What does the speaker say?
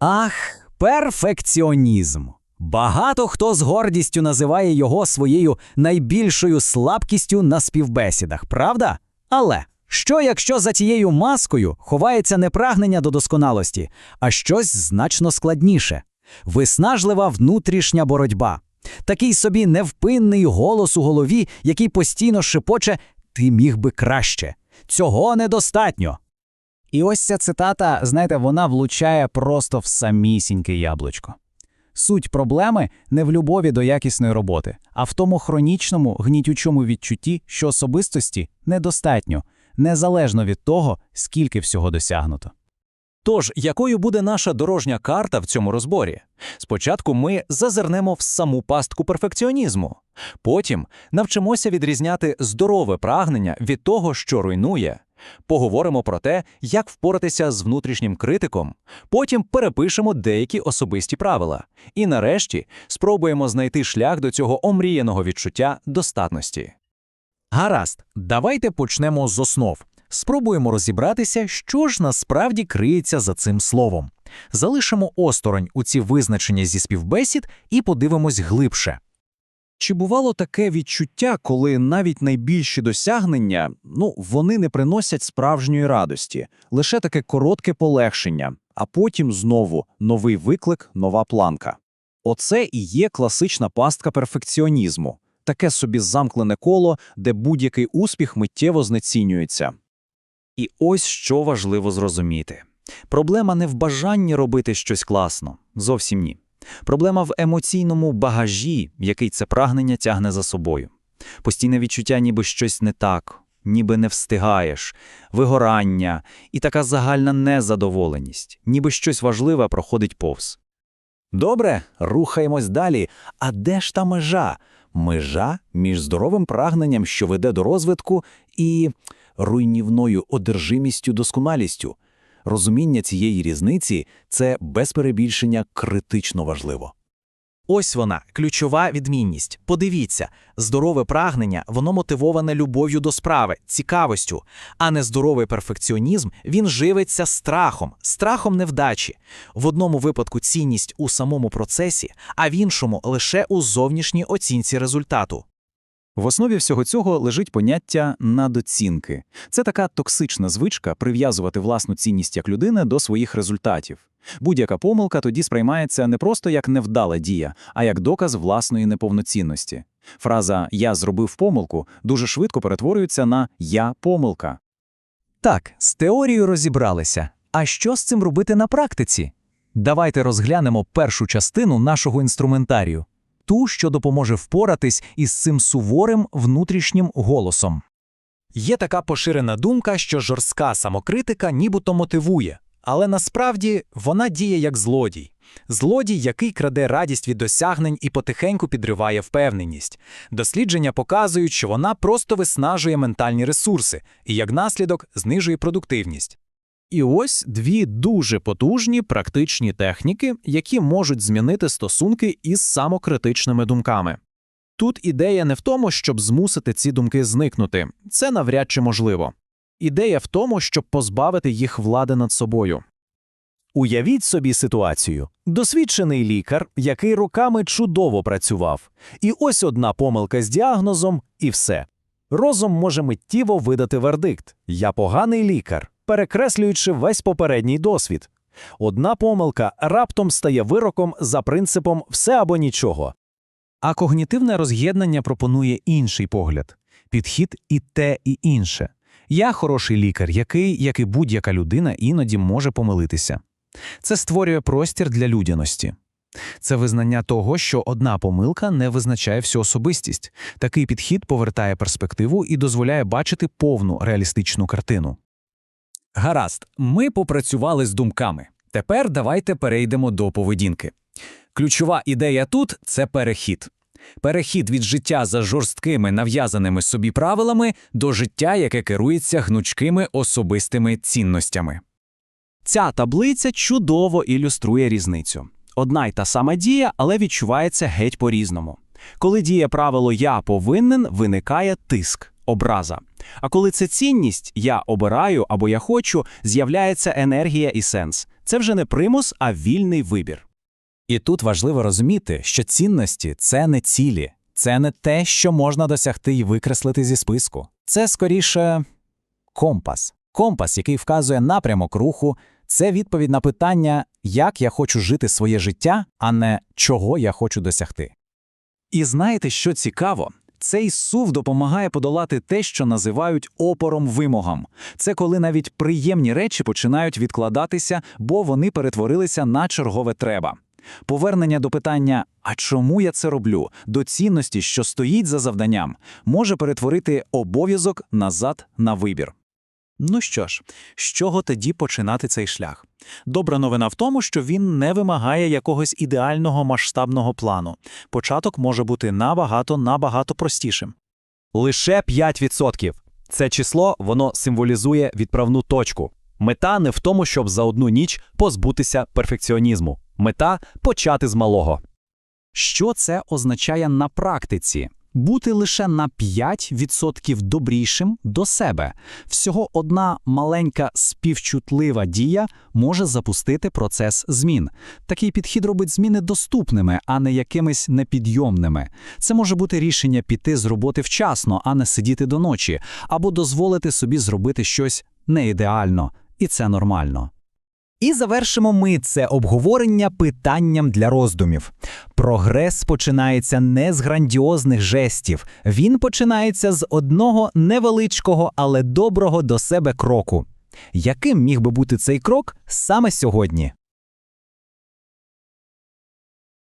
Ах, перфекціонізм. Багато хто з гордістю називає його своєю найбільшою слабкістю на співбесідах, правда? Але що якщо за тією маскою ховається не прагнення до досконалості, а щось значно складніше виснажлива внутрішня боротьба, такий собі невпинний голос у голові, який постійно шепоче Ти міг би краще. Цього недостатньо. І ось ця цитата, знаєте, вона влучає просто в самісіньке яблучко. Суть проблеми не в любові до якісної роботи, а в тому хронічному, гнітючому відчутті, що особистості недостатньо, незалежно від того, скільки всього досягнуто. Тож, якою буде наша дорожня карта в цьому розборі? Спочатку ми зазирнемо в саму пастку перфекціонізму, потім навчимося відрізняти здорове прагнення від того, що руйнує. Поговоримо про те, як впоратися з внутрішнім критиком, потім перепишемо деякі особисті правила. І нарешті спробуємо знайти шлях до цього омріяного відчуття достатності. Гаразд, давайте почнемо з основ. Спробуємо розібратися, що ж насправді криється за цим словом. Залишимо осторонь у ці визначення зі співбесід і подивимось глибше. Чи бувало таке відчуття, коли навіть найбільші досягнення, ну, вони не приносять справжньої радості, лише таке коротке полегшення, а потім знову новий виклик, нова планка. Оце і є класична пастка перфекціонізму, таке собі замклене коло, де будь-який успіх миттєво знецінюється. І ось що важливо зрозуміти. Проблема не в бажанні робити щось класно, зовсім ні. Проблема в емоційному багажі, який це прагнення тягне за собою. Постійне відчуття, ніби щось не так, ніби не встигаєш, вигорання і така загальна незадоволеність, ніби щось важливе проходить повз. Добре, рухаємось далі. А де ж та межа? Межа між здоровим прагненням, що веде до розвитку, і руйнівною одержимістю досконалістю. Розуміння цієї різниці це без перебільшення критично важливо. Ось вона, ключова відмінність. Подивіться, здорове прагнення, воно мотивоване любов'ю до справи, цікавостю, а нездоровий перфекціонізм він живиться страхом, страхом невдачі. В одному випадку цінність у самому процесі, а в іншому лише у зовнішній оцінці результату. В основі всього цього лежить поняття надоцінки. Це така токсична звичка прив'язувати власну цінність як людини до своїх результатів. Будь-яка помилка тоді сприймається не просто як невдала дія, а як доказ власної неповноцінності. Фраза Я зробив помилку дуже швидко перетворюється на Я помилка. Так, з теорією розібралися. А що з цим робити на практиці? Давайте розглянемо першу частину нашого інструментарію ту, що допоможе впоратись із цим суворим внутрішнім голосом. Є така поширена думка, що жорстка самокритика нібито мотивує, але насправді вона діє як злодій. Злодій, який краде радість від досягнень і потихеньку підриває впевненість. Дослідження показують, що вона просто виснажує ментальні ресурси і, як наслідок, знижує продуктивність. І ось дві дуже потужні практичні техніки, які можуть змінити стосунки із самокритичними думками. Тут ідея не в тому, щоб змусити ці думки зникнути, це навряд чи можливо. Ідея в тому, щоб позбавити їх влади над собою. Уявіть собі ситуацію: досвідчений лікар, який роками чудово працював, і ось одна помилка з діагнозом, і все. Розум може миттєво видати вердикт: Я поганий лікар перекреслюючи весь попередній досвід. Одна помилка раптом стає вироком за принципом все або нічого. А когнітивне роз'єднання пропонує інший погляд підхід і те, і інше. Я хороший лікар, який, як і будь-яка людина, іноді може помилитися. Це створює простір для людяності. Це визнання того, що одна помилка не визначає всю особистість. Такий підхід повертає перспективу і дозволяє бачити повну реалістичну картину. Гаразд, ми попрацювали з думками. Тепер давайте перейдемо до поведінки. Ключова ідея тут це перехід. Перехід від життя за жорсткими нав'язаними собі правилами до життя, яке керується гнучкими особистими цінностями. Ця таблиця чудово ілюструє різницю. Одна й та сама дія, але відчувається геть по різному. Коли діє правило Я повинен, виникає тиск образа. А коли це цінність, я обираю або я хочу, з'являється енергія і сенс. Це вже не примус, а вільний вибір. І тут важливо розуміти, що цінності це не цілі, це не те, що можна досягти і викреслити зі списку. Це скоріше компас. Компас, який вказує напрямок руху, це відповідь на питання, як я хочу жити своє життя, а не чого я хочу досягти. І знаєте, що цікаво? Цей сув допомагає подолати те, що називають опором вимогам. Це коли навіть приємні речі починають відкладатися, бо вони перетворилися на чергове треба. Повернення до питання «А чому я це роблю?» до цінності, що стоїть за завданням, може перетворити обов'язок назад на вибір. Ну що ж, з чого тоді починати цей шлях? Добра новина в тому, що він не вимагає якогось ідеального масштабного плану. Початок може бути набагато-набагато простішим. Лише 5%. Це число воно символізує відправну точку. Мета не в тому, щоб за одну ніч позбутися перфекціонізму. Мета почати з малого. Що це означає на практиці? Бути лише на 5% добрішим до себе. Всього одна маленька співчутлива дія може запустити процес змін. Такий підхід робить зміни доступними, а не якимись непідйомними. Це може бути рішення піти з роботи вчасно, а не сидіти до ночі, або дозволити собі зробити щось не ідеально, і це нормально. І завершимо ми це обговорення питанням для роздумів. Прогрес починається не з грандіозних жестів, він починається з одного невеличкого, але доброго до себе кроку. Яким міг би бути цей крок саме сьогодні?